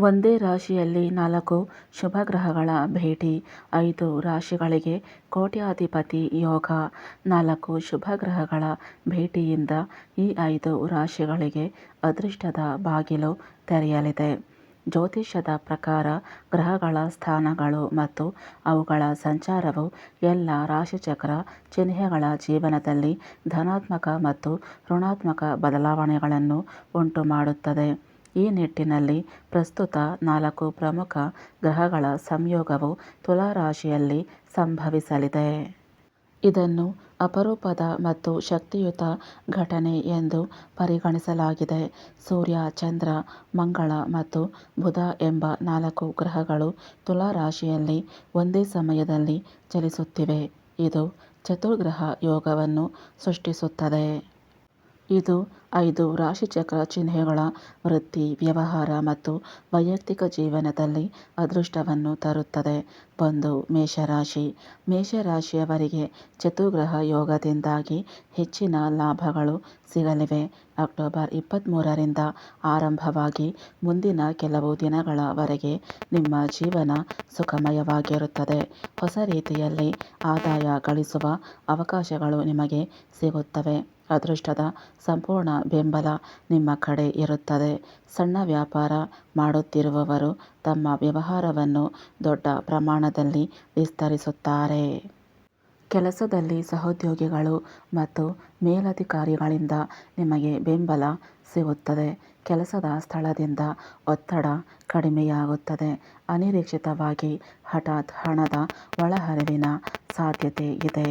ಒಂದೇ ರಾಶಿಯಲ್ಲಿ ನಾಲ್ಕು ಶುಭಗ್ರಹಗಳ ಭೇಟಿ, ಐದು ರಾಶಿಗಳಿಗೆ ಕೋಟ್ಯಾಧಿಪತಿ ಯೋಗ, ನಾಲ್ಕು ಶುಭಗ್ರಹಗಳ ಭೇಟಿಯಿಂದ ಈ ಐದು ರಾಶಿಗಳಿಗೆ ಅದೃಷ್ಟದ ಬಾಗಿಲು ತೆರೆಯಲಿದೆ. ಜ್ಯೋತಿಷ್ಯದ ಪ್ರಕಾರ ಗ್ರಹಗಳ ಸ್ಥಾನಗಳು ಮತ್ತು ಅವುಗಳ ಸಂಚಾರವು ಎಲ್ಲ ರಾಶಿಚಕ್ರ ಚಿಹ್ನೆಗಳ ಜೀವನದಲ್ಲಿ ಧನಾತ್ಮಕ ಮತ್ತು ಋಣಾತ್ಮಕ ಬದಲಾವಣೆಗಳನ್ನು ಉಂಟುಮಾಡುತ್ತದೆ. ಈ ನಿಟ್ಟಿನಲ್ಲಿ ಪ್ರಸ್ತುತ ನಾಲ್ಕು ಪ್ರಮುಖ ಗ್ರಹಗಳ ಸಂಯೋಗವು ತುಲಾ ರಾಶಿಯಲ್ಲಿ ಸಂಭವಿಸಲಿದೆ. ಇದನ್ನು ಅಪರೂಪದ ಮತ್ತು ಶಕ್ತಿಯುತ ಘಟನೆ ಎಂದು ಪರಿಗಣಿಸಲಾಗಿದೆ. ಸೂರ್ಯ, ಚಂದ್ರ, ಮಂಗಳ ಮತ್ತು ಬುಧ ಎಂಬ ನಾಲ್ಕು ಗ್ರಹಗಳು ತುಲಾ ರಾಶಿಯಲ್ಲಿ ಒಂದೇ ಸಮಯದಲ್ಲಿ ಚಲಿಸುತ್ತಿವೆ. ಇದು ಚತುರ್ಗ್ರಹ ಯೋಗವನ್ನು ಸೃಷ್ಟಿಸುತ್ತದೆ. ಇದು ಐದು ರಾಶಿಚಕ್ರ ಚಿಹ್ನೆಗಳ ವೃತ್ತಿ, ವ್ಯವಹಾರ ಮತ್ತು ವೈಯಕ್ತಿಕ ಜೀವನದಲ್ಲಿ ಅದೃಷ್ಟವನ್ನು ತರುತ್ತದೆ. ಒಂದು, ಮೇಷರಾಶಿ. ಮೇಷರಾಶಿಯವರಿಗೆ ಚತುಗ್ರಹ ಯೋಗದಿಂದಾಗಿ ಹೆಚ್ಚಿನ ಲಾಭಗಳು ಸಿಗಲಿವೆ. ಅಕ್ಟೋಬರ್ ಇಪ್ಪತ್ತ್ಮೂರರಿಂದ ಆರಂಭವಾಗಿ ಮುಂದಿನ ಕೆಲವು ದಿನಗಳವರೆಗೆ ನಿಮ್ಮ ಜೀವನ ಸುಖಮಯವಾಗಿರುತ್ತದೆ. ಹೊಸ ರೀತಿಯಲ್ಲಿ ಆದಾಯ ಗಳಿಸುವ ಅವಕಾಶಗಳು ನಿಮಗೆ ಸಿಗುತ್ತವೆ. ಅದೃಷ್ಟದ ಸಂಪೂರ್ಣ ಬೆಂಬಲ ನಿಮ್ಮ ಕಡೆ ಇರುತ್ತದೆ. ಸಣ್ಣ ವ್ಯಾಪಾರ ಮಾಡುತ್ತಿರುವವರು ತಮ್ಮ ವ್ಯವಹಾರವನ್ನು ದೊಡ್ಡ ಪ್ರಮಾಣದಲ್ಲಿ ವಿಸ್ತರಿಸುತ್ತಾರೆ. ಕೆಲಸದಲ್ಲಿ ಸಹೋದ್ಯೋಗಿಗಳು ಮತ್ತು ಮೇಲಧಿಕಾರಿಗಳಿಂದ ನಿಮಗೆ ಬೆಂಬಲ ಸಿಗುತ್ತದೆ. ಕೆಲಸದ ಸ್ಥಳದಿಂದ ಒತ್ತಡ ಕಡಿಮೆಯಾಗುತ್ತದೆ. ಅನಿರೀಕ್ಷಿತವಾಗಿ ಹಠಾತ್ ಹಣದ ಒಳಹರಿವಿನ ಸಾಧ್ಯತೆ ಇದೆ.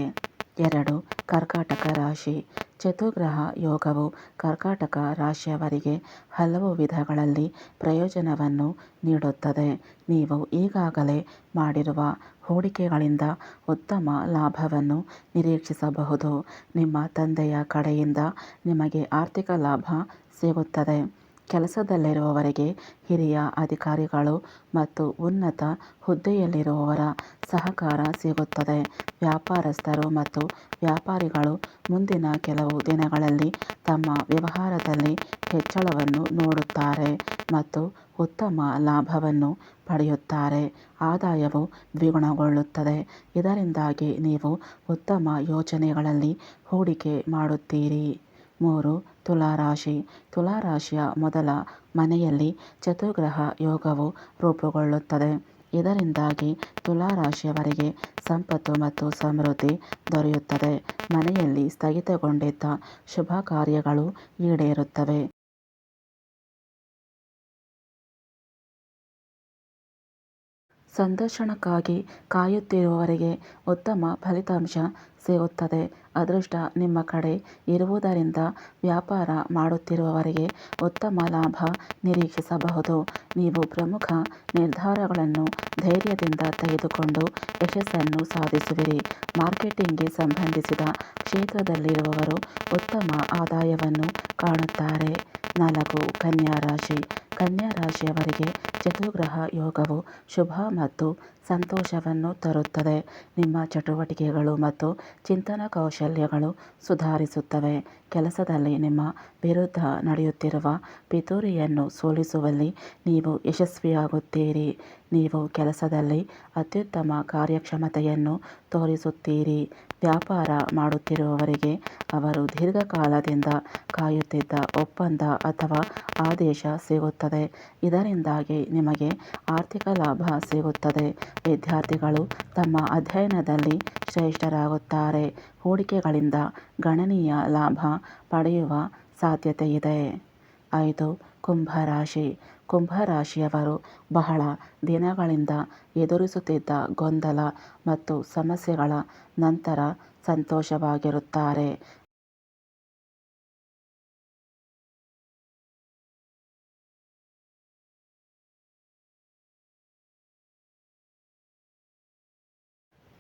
ಎರಡು, ಕರ್ಕಾಟಕ ರಾಶಿ. ಚತುರ್ಗ್ರಹ ಯೋಗವು ಕರ್ಕಾಟಕ ರಾಶಿಯವರಿಗೆ ಹಲವು ವಿಧಗಳಲ್ಲಿ ಪ್ರಯೋಜನವನ್ನು ನೀಡುತ್ತದೆ. ನೀವು ಈಗಾಗಲೇ ಮಾಡಿರುವ ಹೂಡಿಕೆಗಳಿಂದ ಉತ್ತಮ ಲಾಭವನ್ನು ನಿರೀಕ್ಷಿಸಬಹುದು. ನಿಮ್ಮ ತಂದೆಯ ಕಡೆಯಿಂದ ನಿಮಗೆ ಆರ್ಥಿಕ ಲಾಭ ಸಿಗುತ್ತದೆ. ಕೆಲಸದಲ್ಲಿರುವವರಿಗೆ ಹಿರಿಯ ಅಧಿಕಾರಿಗಳು ಮತ್ತು ಉನ್ನತ ಹುದ್ದೆಯಲ್ಲಿರುವವರ ಸಹಕಾರ ಸಿಗುತ್ತದೆ. ವ್ಯಾಪಾರಸ್ಥರು ಮತ್ತು ವ್ಯಾಪಾರಿಗಳು ಮುಂದಿನ ಕೆಲವು ದಿನಗಳಲ್ಲಿ ತಮ್ಮ ವ್ಯವಹಾರದಲ್ಲಿ ಹೆಚ್ಚಳವನ್ನು ನೋಡುತ್ತಾರೆ ಮತ್ತು ಉತ್ತಮ ಲಾಭವನ್ನು ಪಡೆಯುತ್ತಾರೆ. ಆದಾಯವು ದ್ವಿಗುಣಗೊಳ್ಳುತ್ತದೆ. ಇದರಿಂದಾಗಿ ನೀವು ಉತ್ತಮ ಯೋಜನೆಗಳಲ್ಲಿ ಹೂಡಿಕೆ ಮಾಡುತ್ತೀರಿ. ಮೂರು ತುಲಾ ರಾಶಿ ತುಲಾ ರಾಶಿಯ ಮೊದಲ ಮನೆಯಲ್ಲಿ ಚತುರ್ಗ್ರಹ ಯೋಗವು ರೂಪುಗೊಳ್ಳುತ್ತದೆ. ಇದರಿಂದಾಗಿ ತುಲಾ ರಾಶಿಯವರಿಗೆ ಸಂಪತ್ತು ಮತ್ತು ಸಮೃದ್ಧಿ ದೊರೆಯುತ್ತದೆ. ಮನೆಯಲ್ಲಿ ಸ್ಥಗಿತಗೊಂಡಿದ್ದ ಶುಭ ಕಾರ್ಯಗಳು ಈಡೇರುತ್ತವೆ. ಸಂದರ್ಶನಕ್ಕಾಗಿ ಕಾಯುತ್ತಿರುವವರಿಗೆ ಉತ್ತಮ ಫಲಿತಾಂಶ ಸಿಗುತ್ತದೆ. ಅದೃಷ್ಟ ನಿಮ್ಮ ಕಡೆ ಇರುವುದರಿಂದ ವ್ಯಾಪಾರ ಮಾಡುತ್ತಿರುವವರಿಗೆ ಉತ್ತಮ ಲಾಭ ನಿರೀಕ್ಷಿಸಬಹುದು. ನೀವು ಪ್ರಮುಖ ನಿರ್ಧಾರಗಳನ್ನು ಧೈರ್ಯದಿಂದ ತೆಗೆದುಕೊಂಡು ಯಶಸ್ಸನ್ನು ಸಾಧಿಸುವಿರಿ. ಮಾರ್ಕೆಟಿಂಗ್ಗೆ ಸಂಬಂಧಿಸಿದ ಕ್ಷೇತ್ರದಲ್ಲಿರುವವರು ಉತ್ತಮ ಆದಾಯವನ್ನು ಕಾಣುತ್ತಾರೆ. ನಾಲ್ಕು, ಕನ್ಯಾ ರಾಶಿ. ಕನ್ಯಾ ರಾಶಿಯವರಿಗೆ ಚತುರ್ಗ್ರಹ ಯೋಗವು ಶುಭ ಮತ್ತು ಸಂತೋಷವನ್ನು ತರುತ್ತದೆ. ನಿಮ್ಮ ಚಟುವಟಿಕೆಗಳು ಮತ್ತು ಚಿಂತನ ಕೌಶಲ್ಯಗಳು ಸುಧಾರಿಸುತ್ತವೆ. ಕೆಲಸದಲ್ಲಿ ನಿಮ್ಮ ವಿರುದ್ಧ ನಡೆಯುತ್ತಿರುವ ಪಿತೂರಿಯನ್ನು ಸೋಲಿಸುವಲ್ಲಿ ನೀವು ಯಶಸ್ವಿಯಾಗುತ್ತೀರಿ. ನೀವು ಕೆಲಸದಲ್ಲಿ ಅತ್ಯುತ್ತಮ ಕಾರ್ಯಕ್ಷಮತೆಯನ್ನು ತೋರಿಸುತ್ತೀರಿ. ವ್ಯಾಪಾರ ಮಾಡುತ್ತಿರುವವರಿಗೆ ಅವರು ದೀರ್ಘಕಾಲದಿಂದ ಕಾಯುತ್ತಿದ್ದ ಒಪ್ಪಂದ ಅಥವಾ ಆದೇಶ ಸಿಗುತ್ತದೆ. ಇದರಿಂದಾಗಿ ನಿಮಗೆ ಆರ್ಥಿಕ ಲಾಭ ಸಿಗುತ್ತದೆ. ವಿದ್ಯಾರ್ಥಿಗಳು ತಮ್ಮ ಅಧ್ಯಯನದಲ್ಲಿ ಶ್ರೇಷ್ಠರಾಗುತ್ತಾರೆ. ಹೂಡಿಕೆಗಳಿಂದ ಗಣನೀಯ ಲಾಭ ಪಡೆಯುವ ಸಾಧ್ಯತೆ ಇದೆ ಐದು, ಕುಂಭರಾಶಿ. ಕುಂಭರಾಶಿಯವರು ಬಹಳ ದಿನಗಳಿಂದ ಎದುರಿಸುತ್ತಿದ್ದ ಗೊಂದಲ ಮತ್ತು ಸಮಸ್ಯೆಗಳ ನಂತರ ಸಂತೋಷವಾಗಿರುತ್ತಾರೆ.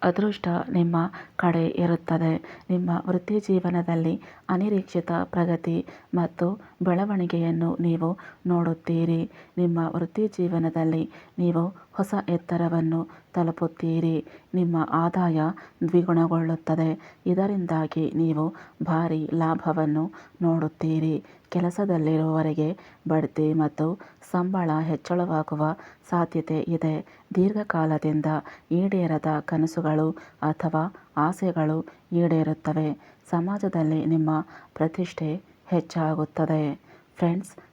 ಅದೃಷ್ಟ ನಿಮ್ಮ ಕಡೆ ಇರುತ್ತದೆ. ನಿಮ್ಮ ವೃತ್ತಿ ಜೀವನದಲ್ಲಿ ಅನಿರೀಕ್ಷಿತ ಪ್ರಗತಿ ಮತ್ತು ಬೆಳವಣಿಗೆಯನ್ನು ನೀವು ನೋಡುತ್ತೀರಿ. ನಿಮ್ಮ ವೃತ್ತಿ ಜೀವನದಲ್ಲಿ ನೀವು ಹೊಸ ಎತ್ತರವನ್ನು ತಲುಪುತ್ತೀರಿ. ನಿಮ್ಮ ಆದಾಯ ದ್ವಿಗುಣಗೊಳ್ಳುತ್ತದೆ. ಇದರಿಂದಾಗಿ ನೀವು ಭಾರಿ ಲಾಭವನ್ನು ನೋಡುತ್ತೀರಿ. ಕೆಲಸದಲ್ಲಿರುವವರಿಗೆ ಬಡ್ತಿ ಮತ್ತು ಸಂಬಳ ಹೆಚ್ಚಳವಾಗುವ ಸಾಧ್ಯತೆ ಇದೆ. ದೀರ್ಘಕಾಲದಿಂದ ಈಡೇರದ ಕನಸುಗಳು ಅಥವಾ ಆಸೆಗಳು ಈಡೇರುತ್ತವೆ. ಸಮಾಜದಲ್ಲಿ ನಿಮ್ಮ ಪ್ರತಿಷ್ಠೆ ಹೆಚ್ಚಾಗುತ್ತದೆ. ಫ್ರೆಂಡ್ಸ್